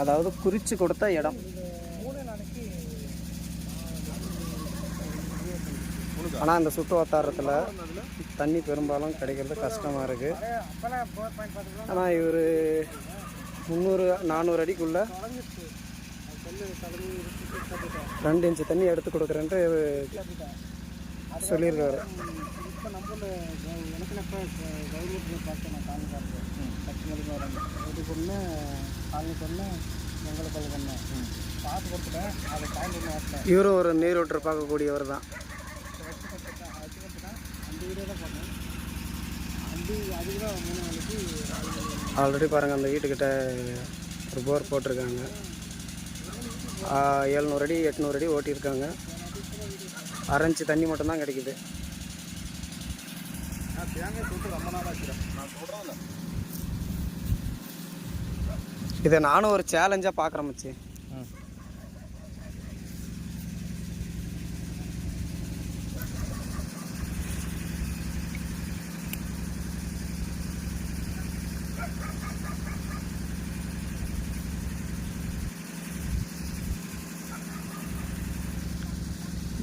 அதாவது குறித்து கொடுத்த இடம். ஆனால் அந்த சுற்று வட்டாரத்தில் தண்ணி பெரும்பாலும் கிடைக்கிறது கஷ்டமாக இருக்குது ஆனால் இவர் முந்நூறு நானூறு அடிக்குள்ளே ரெண்டு இன்ச்சு தண்ணி எடுத்து கொடுக்குறேன்ட்டு சொல்லியிருக்காரு. இப்போ நம்ம எனக்கு இப்போ கவர்மெண்ட் நான் காலனி காட்டுறேன் பத்து மணிக்கு பார்த்து கொடுத்துட்டேன் அதை டைம் இவரும் ஒரு நீரூற்று பார்க்கக்கூடியவர் தான். வச்சு கொடுத்துட்டேன் வச்சு கொடுத்துட்டேன் அந்த வீடியோ தான் பார்த்தேன் அந்த அதுக்கு தான் மூணு நாளைக்கு ஆல்ரெடி பாருங்கள் அந்த வீட்டுக்கிட்ட ஒரு போர் போட்டிருக்காங்க. எழுநூறு அடி எட்நூறு அடி ஓட்டியிருக்காங்க. அரைஞ்சி தண்ணி மட்டும்தான் கிடைக்குது. இதை நானும் ஒரு சேலஞ்சாக பார்க்குறேன் மச்சி.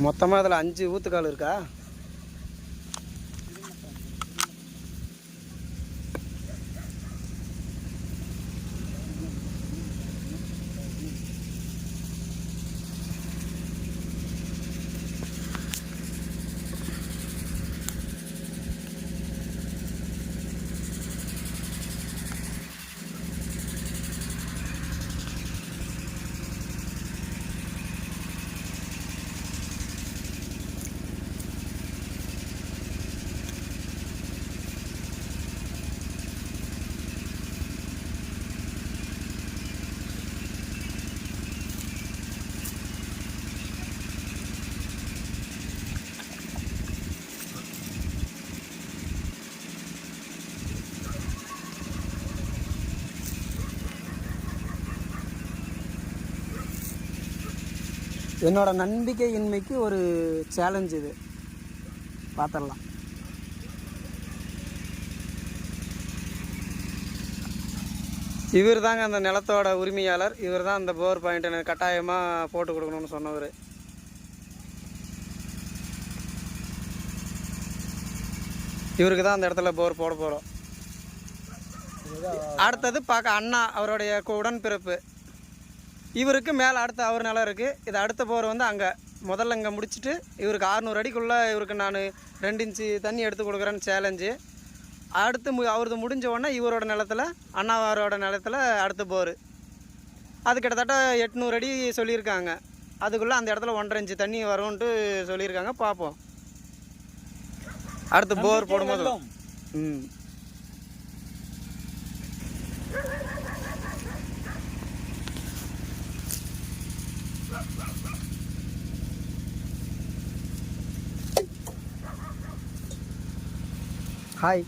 மொத்தமாக அதில் அஞ்சு ஊத்துக்கால் இருக்கா? என்னோட நம்பிக்கையின்மைக்கு ஒரு சேலஞ்ச் இது. பார்த்துடலாம் இவர் தாங்க அந்த நிலத்தோட உரிமையாளர். இவர் தான் அந்த போர் பாயிண்ட் எனக்கு கட்டாயமாக போட்டு கொடுக்கணும்னு சொன்னவர். இவருக்கு தான் அந்த இடத்துல போர் போட போகிறோம் அடுத்தது பார்க்க அண்ணா அவருடைய கு- உடன்பிறப்பு. இவருக்கு மேலே அடுத்த அவர் நிலம் இருக்குது இது அடுத்த போர் வந்து அங்கே முதல்ல இங்கே முடிச்சுட்டு இவருக்கு அறுநூறு அடிக்குள்ளே இவருக்கு நான் ரெண்டு இன்ச்சு தண்ணி எடுத்து கொடுக்குறேன்னு சேலஞ்சு அடுத்து மு அவரது முடிஞ்ச உடனே இவரோட நிலத்துல அண்ணாவாரோட நிலத்துல அடுத்த போர். அது கிட்டத்தட்ட எட்நூறு அடி சொல்லியிருக்காங்க. அதுக்குள்ளே அந்த இடத்துல ஒன்றரை இன்ச்சு தண்ணி வரும்ன்ட்டு சொல்லியிருக்காங்க. பார்ப்போம் அடுத்து போர் போடும்போது ம். はい。